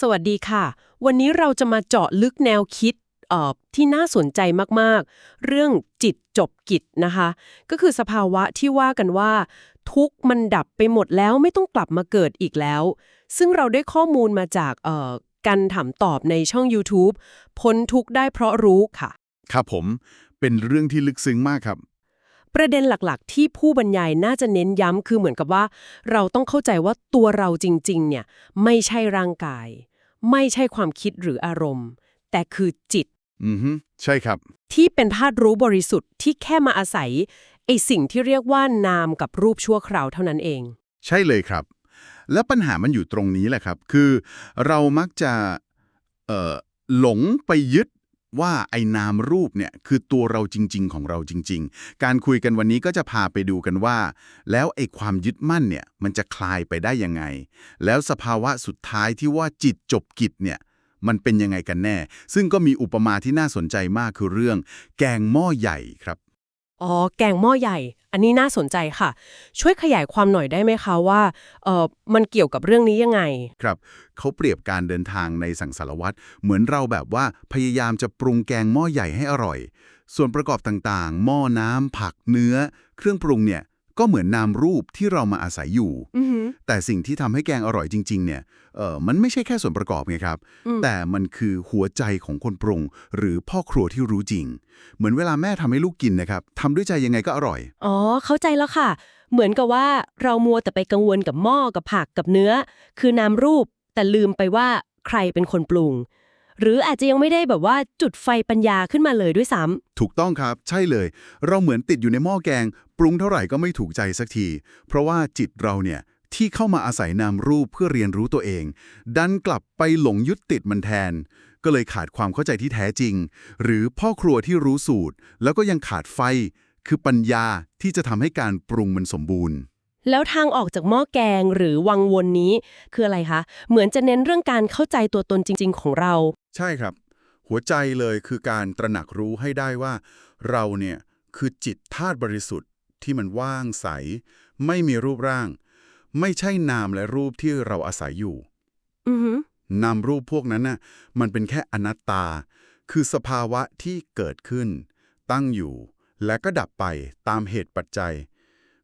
สวัสดีค่ะ วันนี้เราจะมาเจาะลึกแนวคิดเอ่อที่น่าสนใจมากๆ เรื่องจิตจบกิจนะคะ ก็คือสภาวะที่ว่ากันว่า ทุกข์มันดับไปหมดแล้วไม่ต้องกลับมาเกิดอีกแล้ว ซึ่งเราได้ข้อมูลมาจากเอ่อการถามตอบในช่อง YouTube พ้นทุกข์ได้เพราะรู้ค่ะ ครับผม เป็นเรื่องที่ลึกซึ้งมากครับ ประเด็นหลักๆ ที่ผู้บรรยายน่าจะเน้นย้ำคือเหมือนกับว่า เราต้องเข้าใจว่าตัวเราจริง ๆ เนี่ยไม่ใช่ร่างกาย ไม่ใช่ความคิดหรืออารมณ์ แต่คือจิต อือฮึใช่ครับ ที่เป็นธาตุรู้บริสุทธิ์ที่แค่มาอาศัยไอสิ่งที่เรียกว่านามกับรูปชั่วคราวเท่านั้นเอง ใช่เลยครับ และปัญหามันอยู่ตรงนี้แหละครับ คือเรามักจะเอ่อหลงไปยึด ว่าไอ้นามรูปเนี่ยคือตัวเราจริง ๆ ของเราจริง ๆ การคุยกันวันนี้ก็จะพาไปดูกันว่า แล้วไอ้ความยึดมั่นเนี่ยมันจะคลายไปได้ยังไง แล้วสภาวะสุดท้ายที่ว่าจิตจบกิจเนี่ยมันเป็นยังไงกันแน่ ซึ่งก็มีอุปมาที่น่าสนใจมากคือเรื่อง แกงหม้อใหญ่ครับ อ๋อ แกงหม้อใหญ่ อันนี้น่าสนใจค่ะ ช่วยขยายความหน่อยได้ไหมคะว่าเออมันเกี่ยวกับเรื่องนี้ยังไง ครับเขาเปรียบการเดินทางในสังสารวัตรเหมือนเราแบบว่าพยายามจะปรุงแกงหม้อใหญ่ให้อร่อย ส่วนประกอบต่างๆ หม้อน้ำผักเนื้อ เครื่องปรุงเนี่ย ก็เหมือนนามรูปที่เรามาอาศัยอยู่อือหือแต่สิ่งที่ทำให้แกงอร่อยจริง ๆ เนี่ยเออมันไม่ใช่แค่ส่วนประกอบไงครับอืมแต่มันคือหัวใจของคนปรุง หรือพ่อครัวที่รู้จริง เหมือนเวลาแม่ทำให้ลูกกินนะครับทำด้วยใจยังไงก็อร่อย อ๋อ เข้าใจแล้วค่ะ เหมือนกับว่าเรามัวแต่ไปกังวลกับหม้อกับผักกับเนื้อ คือนามรูปแต่ลืมไปว่าใครเป็นคนปรุง หรืออาจจะยังไม่ได้แบบว่าจุดไฟปัญญาขึ้นมาเลยด้วยซ้ำถูกต้องครับ ใช่เลย เราเหมือนติดอยู่ในหม้อแกง ปรุงเท่าไหร่ก็ไม่ถูกใจสักที เพราะว่าจิตเราเนี่ยที่เข้ามาอาศัยนามรูปเพื่อเรียนรู้ตัวเอง ดันกลับไปหลงยึดติดมันแทน ก็เลยขาดความเข้าใจที่แท้จริง หรือพ่อครัวที่รู้สูตร แล้วก็ยังขาดไฟ คือปัญญาที่จะทำให้การปรุงมันสมบูรณ์ แล้วทางออกจากหม้อแกงหรือวังวนนี้ คืออะไรคะ เหมือนจะเน้นเรื่องการเข้าใจตัวตนจริง ๆ ของเรา ใช่ครับ หัวใจเลยคือการตระหนักรู้ให้ได้ว่า เราเนี่ยคือจิตธาตุบริสุทธิ์ที่มันว่างใส ไม่มีรูปร่าง ไม่ใช่นามและรูปที่เราอาศัยอยู่อือหือนามรูปพวกนั้นน่ะมันเป็นแค่อนัตตา คือสภาวะที่เกิดขึ้น ตั้งอยู่ และก็ดับไปตามเหตุปัจจัย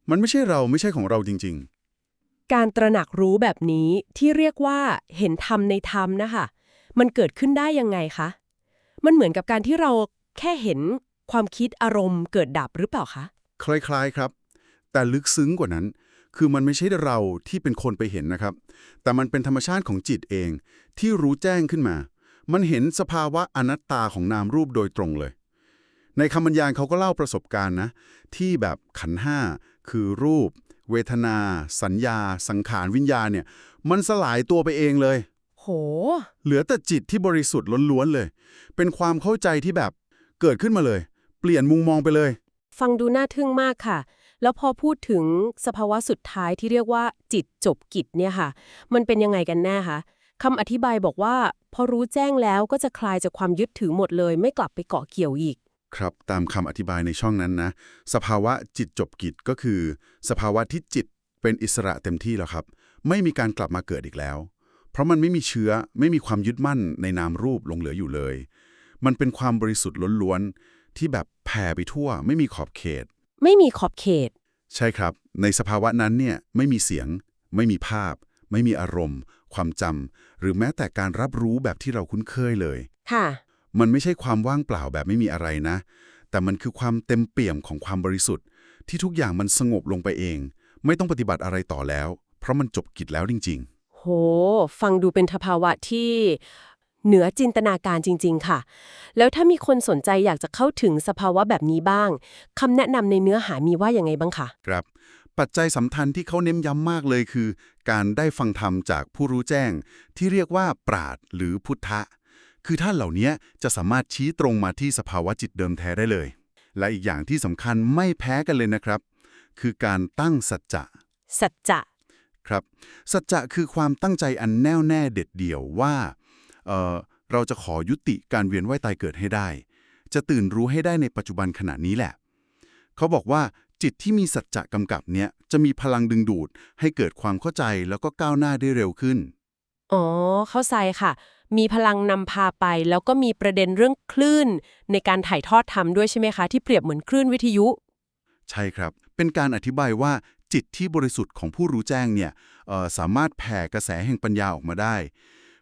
มันไม่ใช่เราไม่ใช่ของเราจริงการตระหนักรู้แบบนี้ที่เรียกว่าเห็นธรรมในธรรมนะคะ มันเกิดขึ้นได้ยังไงคะ มันเหมือนกับการที่เราแค่เห็นความคิดอารมณ์เกิดดับหรือเปล่าคะ คล้ายๆครับ แต่ลึกซึ้งกว่านั้น คือมันไม่ใช่เราที่เป็นคนไปเห็นนะครับ แต่มันเป็นธรรมชาติของจิตเอง ที่รู้แจ้งขึ้นมา มันเห็นสภาวะอนัตตาของนามรูปโดยตรงเลย ในคำบรรยายเขาก็เล่าประสบการณ์นะ ที่แบบขันห้าคือรูป เวทนา สัญญา สังขารวิญญาณเนี่ย มันสลายตัวไปเองเลย โห เหลือแต่จิตที่บริสุทธิ์ล้วนๆเลย เป็นความเข้าใจที่แบบเกิดขึ้นมาเลย เปลี่ยนมุมมองไปเลย ฟังดูน่าทึ่งมากค่ะ แล้วพอพูดถึงสภาวะสุดท้ายที่เรียกว่าจิตจบกิจเนี่ยค่ะ มันเป็นยังไงกันแน่คะคำอธิบายบอกว่า พอรู้แจ้งแล้วก็จะคลายจากความยึดถือหมดเลย ไม่กลับไปเกาะเกี่ยวอีก ครับตามคำอธิบายในช่องนั้นนะ สภาวะจิตจบกิจก็คือ สภาวะที่จิตเป็นอิสระเต็มที่แล้วครับ ไม่มีการกลับมาเกิดอีกแล้ว เพราะมันไม่มีเชื้อไม่มีความยึดมั่นในนามรูปหลงเหลืออยู่เลย มันเป็นความบริสุทธิ์ล้วนๆที่แบบแผ่ไปทั่ว ไม่มีขอบเขต ไม่มีขอบเขต ใช่ครับ ในสภาวะนั้นเนี่ยไม่มีเสียง ไม่มีภาพ ไม่มีอารมณ์ ความจำหรือแม้แต่การรับรู้แบบที่เราคุ้นเคยเลย ค่ะ มันไม่ใช่ความว่างเปล่าแบบไม่มีอะไรนะ แต่มันคือความเต็มเปี่ยมของความบริสุทธิ์ ที่ทุกอย่างมันสงบลงไปเอง ไม่ต้องปฏิบัติอะไรต่อแล้ว เพราะมันจบกิจแล้วจริง โห ฟังดูเป็นสภาวะที่เหนือจินตนาการจริง ๆ ค่ะ แล้วถ้ามีคนสนใจอยากจะเข้าถึงสภาวะแบบนี้บ้างคำแนะนำในเนื้อหามีว่าอย่างไงบ้างคะๆครับ ปัจจัยสำคัญที่เขาเน้นย้ำมากเลยคือ การได้ฟังธรรมจากผู้รู้แจ้ง ที่เรียกว่าปราดหรือพุทธะ คือท่านเหล่านี้จะสามารถชี้ตรงมาที่สภาวะจิตเดิมแท้ได้เลย และอีกอย่างที่สำคัญไม่แพ้กันเลยนะครับ คือการตั้งสัจจะ สัจจะ ครับสัจจะคือความตั้งใจอันแน่วแน่เด็ดเดี่ยวว่าเอ่อเราจะขอยุติการเวียนว่ายตายเกิดให้ได้ จะตื่นรู้ให้ได้ในปัจจุบันขณะนี้แหละ เขาบอกว่าจิตที่มีสัจจะกำกับเนี้ยจะมีพลังดึงดูด ให้เกิดความเข้าใจแล้วก็ก้าวหน้าได้เร็วขึ้น อ๋อ เข้าใจค่ะ มีพลังนำพาไปแล้วก็มีประเด็นเรื่องคลื่น ในการถ่ายทอดธรรมด้วยใช่ไหมคะ ที่เปรียบเหมือนคลื่นวิทยุ ใช่ครับ เป็นการอธิบายว่าจิตที่บริสุทธิ์ของผู้รู้แจ้งเนี่ยเอ่อสามารถแผ่กระแสแห่งปัญญาออกมาได้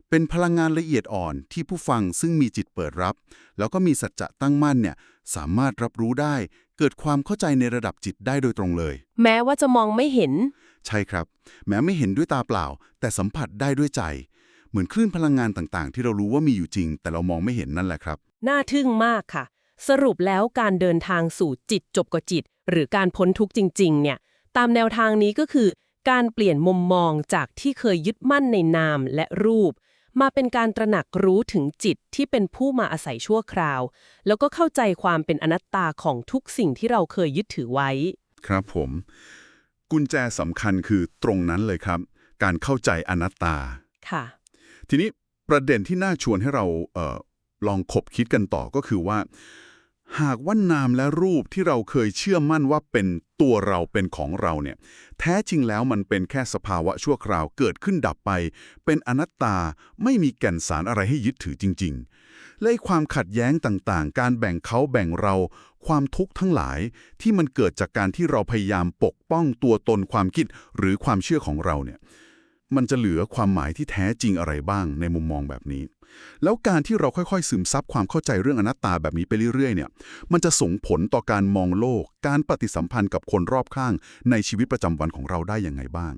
เป็นพลังงานละเอียดอ่อนที่ผู้ฟังซึ่งมีจิตเปิดรับ แล้วก็มีสัจจะตั้งมั่นเนี่ยสามารถรับรู้ได้ เกิดความเข้าใจในระดับจิตได้โดยตรงเลย แม้ว่าจะมองไม่เห็น ใช่ครับ แม้ไม่เห็นด้วยตาเปล่า แต่สัมผัสได้ด้วยใจ เหมือนคลื่นพลังงานต่างๆ ที่เรารู้ว่ามีอยู่จริง แต่เรามองไม่เห็นนั่นแหละครับ น่าทึ่งมากค่ะ สรุปแล้วการเดินทางสู่จิตจบกับจิต หรือการพ้นทุกข์จริง ๆ เนี่ย ตามแนวทางนี้ก็คือ การเปลี่ยนมุมมองจากที่เคยยึดมั่นในนามและรูป มาเป็นการตระหนักรู้ถึงจิตที่เป็นผู้มาอาศัยชั่วคราว แล้วก็เข้าใจความเป็นอนัตตาของทุกสิ่งที่เราเคยยึดถือไว้ ครับผม กุญแจสำคัญคือตรงนั้นเลยครับ การเข้าใจอนัตตา ค่ะ ทีนี้ประเด็นที่น่าชวนให้เราเออลองคบคิดกันต่อก็คือว่า หากว่านามและรูปที่เราเคยเชื่อมั่นว่าเป็นตัวเราเป็นของเราเนี่ย แท้จริงแล้วมันเป็นแค่สภาวะชั่วคราวเกิดขึ้นดับไป เป็นอนัตตาไม่มีแก่นสารอะไรให้ยึดถือจริง ๆ และความขัดแย้งต่างๆ การแบ่งเขาแบ่งเรา ความทุกข์ทั้งหลายที่มันเกิดจากการที่เราพยายามปกป้องตัวตนความคิดหรือความเชื่อของเราเนี่ย มันจะเหลือความหมายที่แท้จริงอะไรบ้างในมุมมองแบบนี้ แล้วการที่เราค่อยๆ ซึมซับความเข้าใจเรื่องอนัตตาแบบนี้ไปเรื่อยๆเนี่ยมันจะส่งผลต่อการมองโลก การปฏิสัมพันธ์กับคนรอบข้างในชีวิตประจำวันของเราได้ยังไงบ้าง